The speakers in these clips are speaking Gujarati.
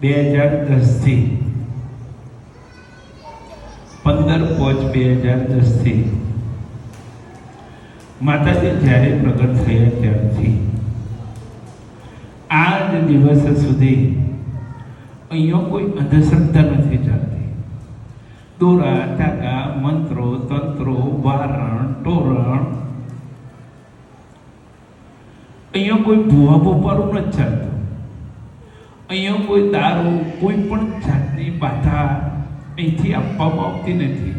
બે હજાર દસથી. પંદર પાંચ બે હજાર દસથી. માતાજી જ્યારે પ્રગટ થયા ત્યારથી. આ દિવસ સુધી અહીંયા કોઈ અંધશ્રદ્ધા નથી ચાલતી. દોરા ટાકા મંત્રો, તંત્રો, વારણ, તોરણ. અહીંયા કોઈ ભૂવા ભોપારું નથી ચાલતું. અહીંયા કોઈ દારૂ, કોઈ પણ જાતની બાધા અહીંથી આપવામાં આવતી નથી.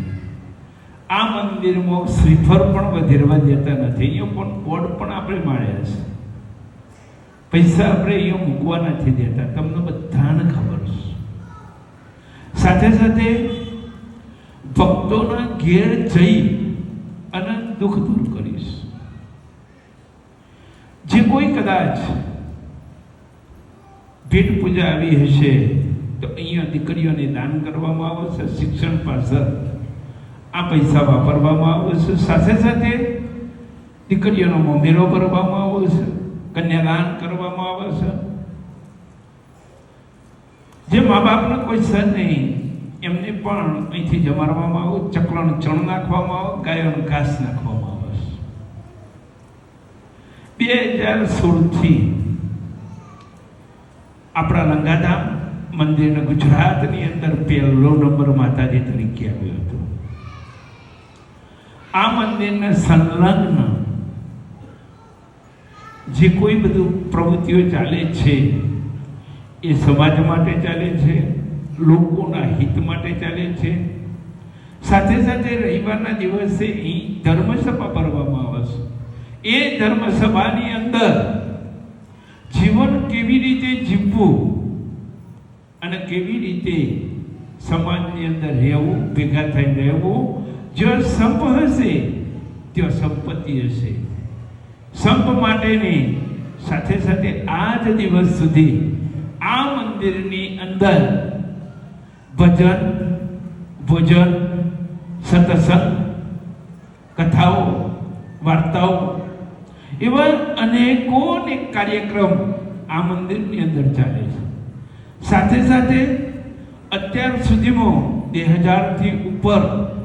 આ મંદિરમાં શ્રીફળ પણ વધેરવા દેતા નથી. અહીંયા પણ કોડ પણ આપણે માળ્યા છે. પૈસા આપણે અહીંયા મૂકવા નથી દેતા. તમને બધાને ખબર છે. સાથે સાથે ભક્તોના ઘેર જઈ અને દુઃખ દૂર કરીશ. જે કોઈ કદાચ ભેટ પૂજા આવી હશે, તો અહીંયા દીકરીઓને દાન કરવામાં આવશે, શિક્ષણ પાછળ આ પૈસા વાપરવામાં આવશે. સાથે સાથે દીકરીઓનો મમેરો કરવામાં આવશે, કન્યાદાન કરવામાં આવે છે જે મા બાપને કોઈ છે નહીં, એમને પણ અહીંથી જમાડવામાં આવે ચકલાનું ચણ નાખવામાં આવે, ગાયોનું ઘાસ નાખવામાં આવે બે હજાર સોળથી આપણા લંગાધામ મંદિરને ગુજરાતની અંદર પહેલો નંબર માતાજી તરીકે આવ્યો હતો. આ મંદિરને સંલગ્ન જે કોઈ બધું પ્રવૃત્તિઓ ચાલે છે, એ સમાજ માટે ચાલે છે, લોકોના હિત માટે ચાલે છે. સાથે સાથે રવિવારના દિવસે અહીં ધર્મસભા ભરવામાં આવે છે. એ ધર્મસભાની અંદર જીવન કેવી રીતે જીવવું અને કેવી રીતે સમાજની અંદર રહેવું, ભેગા થઈ રહેવું જો સંપ હશે, ત્યાં સંપત્તિ હશે. સંપ માટેની સાથે સાથે આ જ દિવસ સુધી આ મંદિરની અંદર ભજન, ભોજન, સતસંગ, કથાઓ, વાર્તાઓ એવા અનેકો અનેક કાર્યક્રમ આ મંદિરની અંદર ચાલે છે. સાથે સાથે અત્યાર સુધીમાં બે હજારથી ઉપર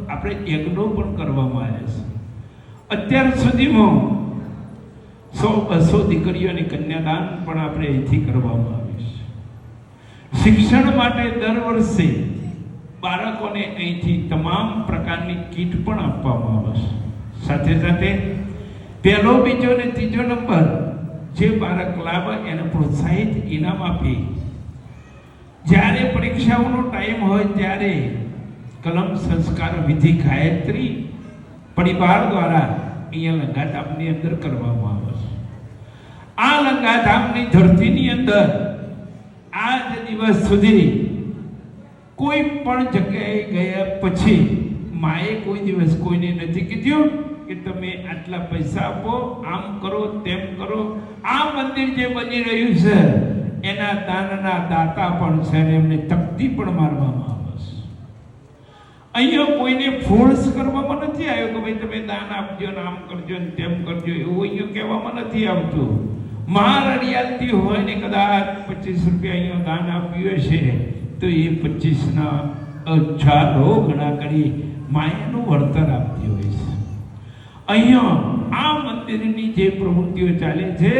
આપણે યજ્ઞો પણ કરવામાં આવ્યા છે. અત્યાર સુધીમાં સો બસો દીકરીઓની કન્યાદાન પણ આપણે અહીંથી કરવામાં આવે છે. શિક્ષણ માટે દર વર્ષે બાળકોને અહીંથી તમામ પ્રકારની કીટ પણ આપવામાં આવે છે. સાથે સાથે પહેલો, બીજો ને ત્રીજો નંબર જે બાળક લાવે એને પ્રોત્સાહિત ઇનામ આપી. જ્યારે પરીક્ષાઓનો ટાઈમ હોય ત્યારે કલમ સંસ્કાર વિધિ ગાયત્રી પરિવાર દ્વારા અહીંયા લંગાધામની અંદર કરવામાં આવે છે. આ લંગાધામની ધરતીની અંદર આ જ દિવસ સુધી કોઈ પણ જગ્યાએ ગયા પછી માએ કોઈ દિવસ કોઈને નથી કીધું. કે તમે આટલા પૈસા આપો, આમ કરો, તેમ કરો. આ મંદિર જે બની રહ્યું છે, એના દાનના દાતા પણ છે અને એમને તકતી પણ મારવામાં આવે છે. અહીંયા કોઈને ફોર્સ કરવામાં નથી આવ્યો કે ભાઈ તમે દાન આપજો ને આમ કરજો ને તેમ કરજો, એવું અહીંયા કહેવામાં નથી આવતું. માર હોય ને કદાચ પચીસ રૂપિયા અહીંયા દાન આપ્યું હશે, તો એ પચીસના ચાર ગણા કરી માયાનું વળતર આપતી હોય છે. અહીંયા આ મંદિરની જે પ્રવૃત્તિઓ ચાલે છે,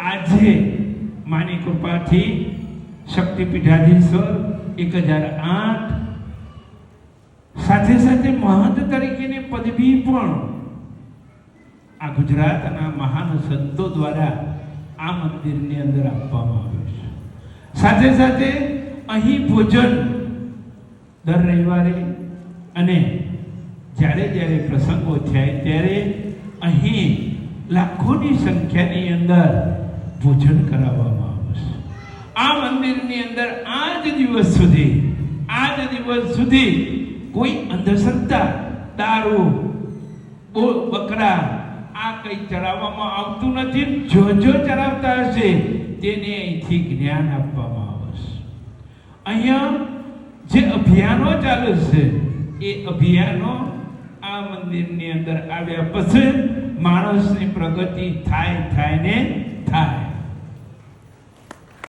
આજે માની કૃપાથી શક્તિપીઠાધીશ્વર એક હજાર આઠ સાથે સાથે મહંત તરીકેની પદવી પણ આ ગુજરાતના મહાન સંતો દ્વારા આ મંદિરની અંદર આપવામાં આવ્યું છે. સાથે સાથે અહીં ભોજન દર રવિવારે અને જ્યારે જ્યારે પ્રસંગો થાય ત્યારે અહીં લાખોની સંખ્યાની અંદર ભોજન કરાવવામાં આવે છે. આ મંદિરની અંદર આ જ દિવસ સુધી આ જ દિવસ સુધી કોઈ અંધશ્રદ્ધા, દારૂ બકરા, આ કંઈ ચડાવવામાં આવતું નથી. જો જો ચડાવતા હશે, તેને અહીંથી જ્ઞાન આપવામાં આવે છે. અહીંયા જે અભિયાનો ચાલે છે, એ અભિયાનો આ મંદિરની અંદર આવ્યા પછી માણસની પ્રગતિ થાય થાય ને થાય.